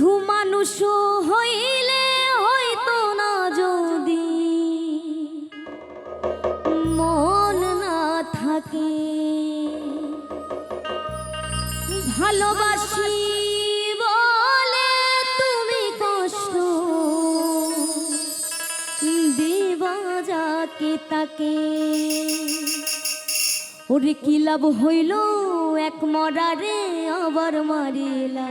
বন্ধু মানুষ হইলে হয়তো না যদি মন না থাকে। ভালোবাসি বলে তুমি কষ্ট, দেবা যাকে তাকে। ওরে কি লাভ হইল এক মরারে আবার মারিলা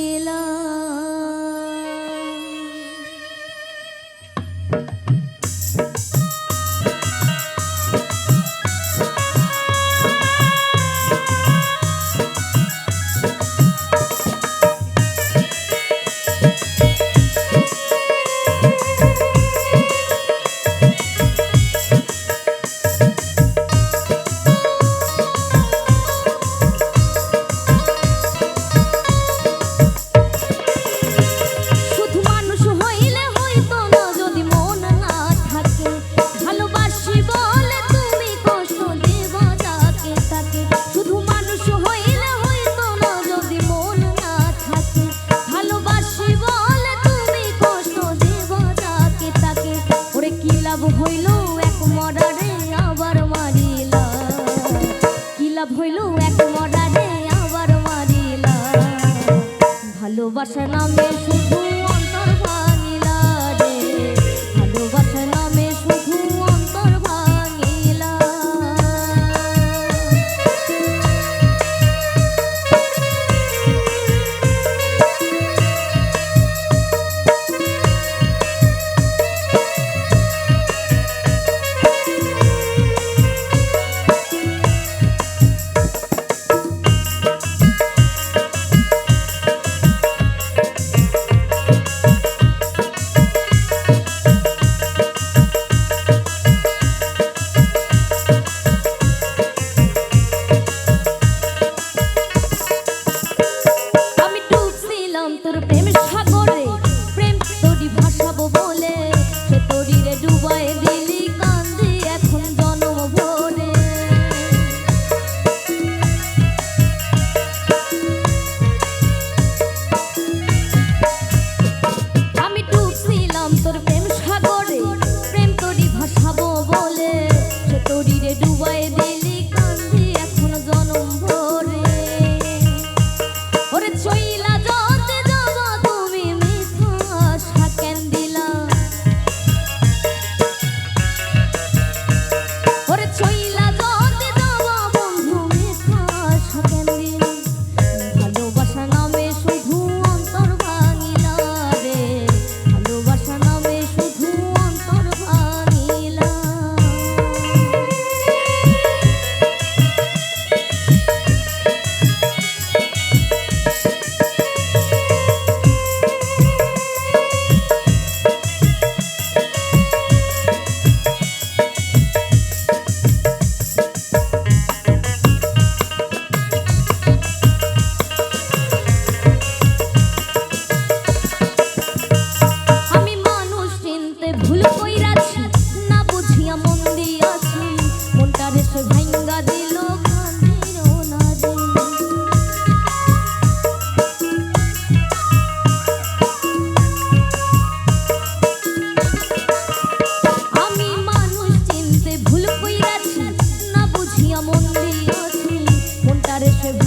লাভ হইল এক মরারে আবার মারিলা কি লাভ হইল এক মরারে আবার মারিলা ভালোবাসা নামে শুধু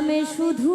নামে শুধু